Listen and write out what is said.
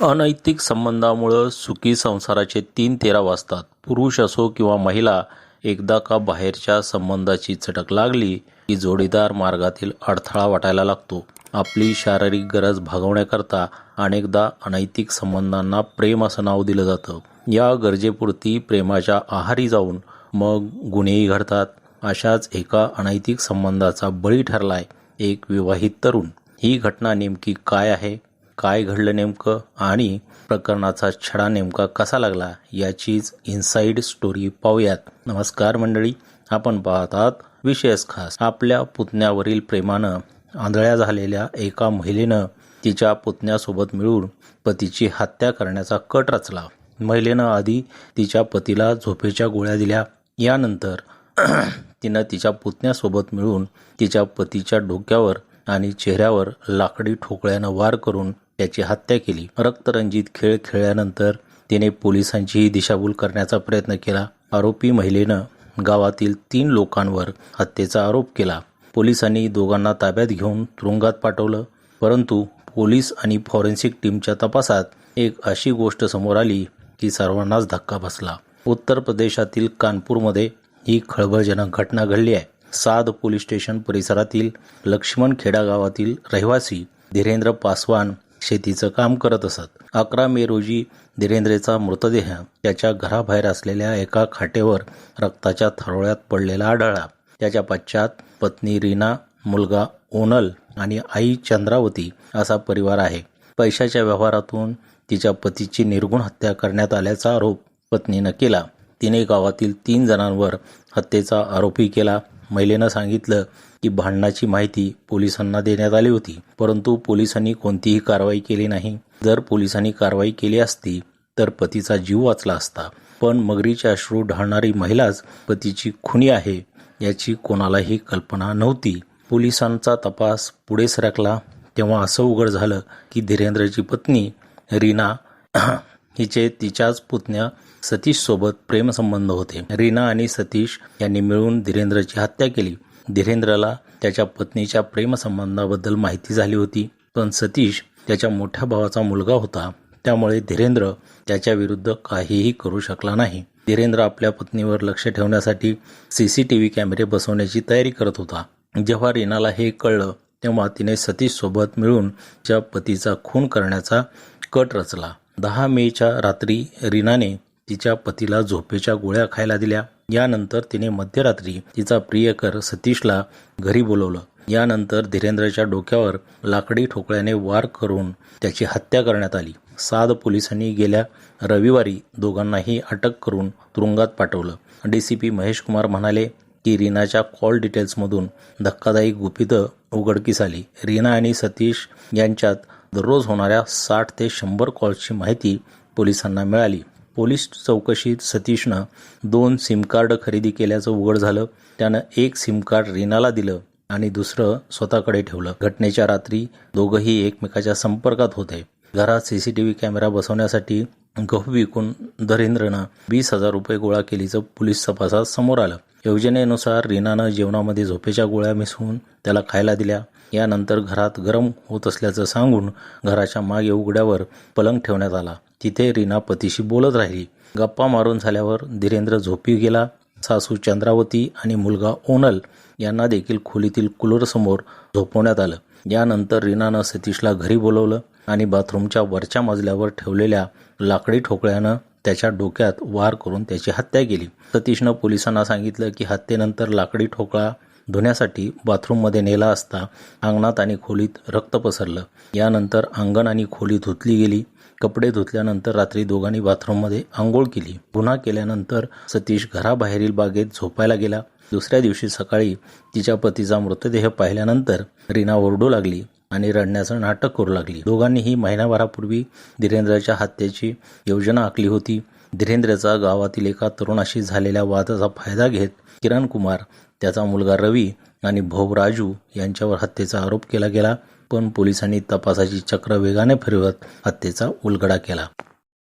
अनैतिक संबंधामुळं सुखी संसाराचे तीन तेरा वाजतात. पुरुष असो किंवा महिला एकदा का बाहेरच्या संबंधाची चटक लागली की जोडीदार मार्गातील अडथळा वाटायला लागतो. आपली शारीरिक गरज भागवण्याकरता अनेकदा अनैतिक संबंधांना प्रेम असं नाव दिलं जातं. या गरजेपुरती प्रेमाच्या आहारी जाऊन मग गुन्हेही घडतात. अशाच एका अनैतिक संबंधाचा बळी ठरलाय एक विवाहित तरुण. ही घटना नेमकी काय आहे? काय घडलं नेमकं आणि प्रकरणाचा छडा नेमका कसा लागला याचीच इनसाईड स्टोरी पाहूयात. नमस्कार मंडळी आपण पाहतात विशेष खास आपल्या पुतण्यावरील प्रेमानं आंधळ्या झालेल्या एका महिलेनं तिच्या पुतण्यासोबत मिळून पतीची हत्या करण्याचा कट रचला. महिलेनं आधी तिच्या पतीला झोपेच्या गोळ्या दिल्या. यानंतर तिनं तिच्या पुतण्यासोबत मिळून तिच्या पतीच्या डोक्यावर आणि चेहऱ्यावर लाकडी ठोकळ्यानं वार करून त्याची हत्या केली. रक्तरंजित खेळ खेळल्यानंतर तिने पोलिसांचीही दिशाभूल करण्याचा प्रयत्न केला. आरोपी महिलेनं गावातील तीन लोकांवर हत्येचा आरोप केला. पोलिसांनी दोघांना ताब्यात घेऊन तुरुंगात पाठवलं. परंतु पोलीस आणि फॉरेन्सिक टीमच्या तपासात एक अशी गोष्ट समोर आली की सर्वांनाच धक्का बसला. उत्तर प्रदेशातील कानपूरमध्ये ही खळबळजनक घटना घडली आहे. साद पोलीस स्टेशन परिसरातील लक्ष्मण खेडा गावातील रहिवासी धीरेंद्र पासवान शेतीचं काम करत असत. अकरा मे रोजी धीरेंद्रचा मृतदेह त्याच्या घराबाहेर असलेल्या एका खाटेवर रक्ताच्या थरोळ्यात पडलेला आढळला. त्याच्या पश्चात पत्नी रीना मुलगा ओनल आणि आई चंद्रावती असा परिवार आहे. पैशाच्या व्यवहारातून तिच्या पतीची निर्गुण हत्या करण्यात आल्याचा आरोप पत्नीनं केला. तिने गावातील तीन जणांवर हत्येचा आरोपही केला. महिलेनं सांगितलं की भांडणाची माहिती पोलिसांना देण्यात आली होती परंतु पोलिसांनी कोणतीही कारवाई केली नाही. जर पोलिसांनी कारवाई केली असती तर पतीचा जीव वाचला असता. पण मगरीचे अश्रू ढाळणारी महिलाच पतीची खुनी आहे याची कोणालाही कल्पना नव्हती. पोलिसांचा तपास पुढे सरकला. तेव्हा असं उघड झालं की धीरेंद्रची पत्नी रीना हिचे तिच्याच पुतण्या सतीशसोबत प्रेमसंबंध होते. रीना आणि सतीश यांनी मिळून धीरेंद्रची हत्या केली. धीरेंद्रला त्याच्या पत्नीच्या प्रेमसंबंधाबद्दल माहिती झाली होती. पण सतीश त्याच्या मोठ्या भावाचा मुलगा होता. त्यामुळे धीरेंद्र त्याच्या विरुद्ध काहीही करू शकला नाही. धीरेंद्र आपल्या पत्नीवर लक्ष ठेवण्यासाठी सी सी टी व्ही कॅमेरे बसवण्याची तयारी करत होता. जेव्हा रीनाला हे कळलं तेव्हा तिने सतीशसोबत मिळून तिच्या पतीचा खून करण्याचा कट रचला. दहा मेच्या रात्री रीनाने तिच्या पतीला झोपेच्या गोळ्या खायला दिल्या. यानंतर तिने मध्यरात्री तिचा प्रियकर सतीशला घरी बोलवलं. यानंतर धीरेंद्रच्या डोक्यावर लाकडी ठोकळ्याने वार करून त्याची हत्या करण्यात आली. साद पोलिसांनी गेल्या रविवारी दोघांनाही अटक करून तुरुंगात पाठवलं. डी सी महेश कुमार म्हणाले की रीनाच्या कॉल डिटेल्समधून धक्कादायी गुपितं उघडकीस आली. रीना आणि सतीश यांच्यात दररोज होणाऱ्या साठ ते शंभर कॉल्सची माहिती पोलिसांना मिळाली. पोलीस चौकशीत सतीशनं दोन सिम कार्ड खरेदी केल्याचं उघड झालं. त्यानं एक सिम कार्ड रीनाला दिलं आणि दुसरं स्वतःकडे ठेवलं. घटनेच्या रात्री दोघंही एकमेकाच्या संपर्कात होते. घरात सीसीटीव्ही कॅमेरा बसवण्यासाठी गहू विकून धरेंद्रनं वीस हजार रुपये गोळा केल्याचं पोलीस तपासात समोर आलं. योजनेनुसार रीनानं जेवणामध्ये झोपेच्या गोळ्या मिसळून त्याला खायला दिल्या. यानंतर घरात गरम होत असल्याचं सांगून घराच्या मागे उघड्यावर पलंग ठेवण्यात आला. तिथे रीना पतीशी बोलत राहिली. गप्पा मारून झाल्यावर धीरेंद्र झोपी गेला. सासू चंद्रावती आणि मुलगा ओनल यांना देखील खोलीतील कूलरसमोर झोपवण्यात आलं. यानंतर रीनानं सतीशला घरी बोलवलं आणि बाथरूमच्या वरच्या मजल्यावर ठेवलेल्या लाकडी ठोकळ्यानं त्याच्या डोक्यात वार करून त्याची हत्या केली. सतीशनं पोलिसांना सांगितलं की हत्येनंतर लाकडी ठोकळा धुण्यासाठी बाथरूममध्ये नेला असता अंगणात आणि खोलीत रक्त पसरलं. यानंतर अंगण आणि खोली धुतली गेली. कपडे धुतल्यानंतर रात्री दोघांनी बाथरूममध्ये आंघोळ केली. गुन्हा केल्यानंतर सतीश घराबाहेरील बागेत झोपायला गेला. दुसऱ्या दिवशी सकाळी तिच्या पतीचा मृतदेह पाहिल्यानंतर रीना ओरडू लागली. आणि रडण्याचं नाटक करू लागली. दोघांनीही महिनाभरापूर्वी धीरेंद्रच्या हत्येची योजना आखली होती. धीरेंद्रचा गावातील एका तरुणाशी झालेल्या वादाचा फायदा घेत किरण कुमार त्याचा मुलगा रवी आणि भाऊ राजू यांच्यावर हत्येचा आरोप केला गेला पण पोलिसांनी तपासाची चक्र वेगाने फिरवत हत्येचा उलगडा केला.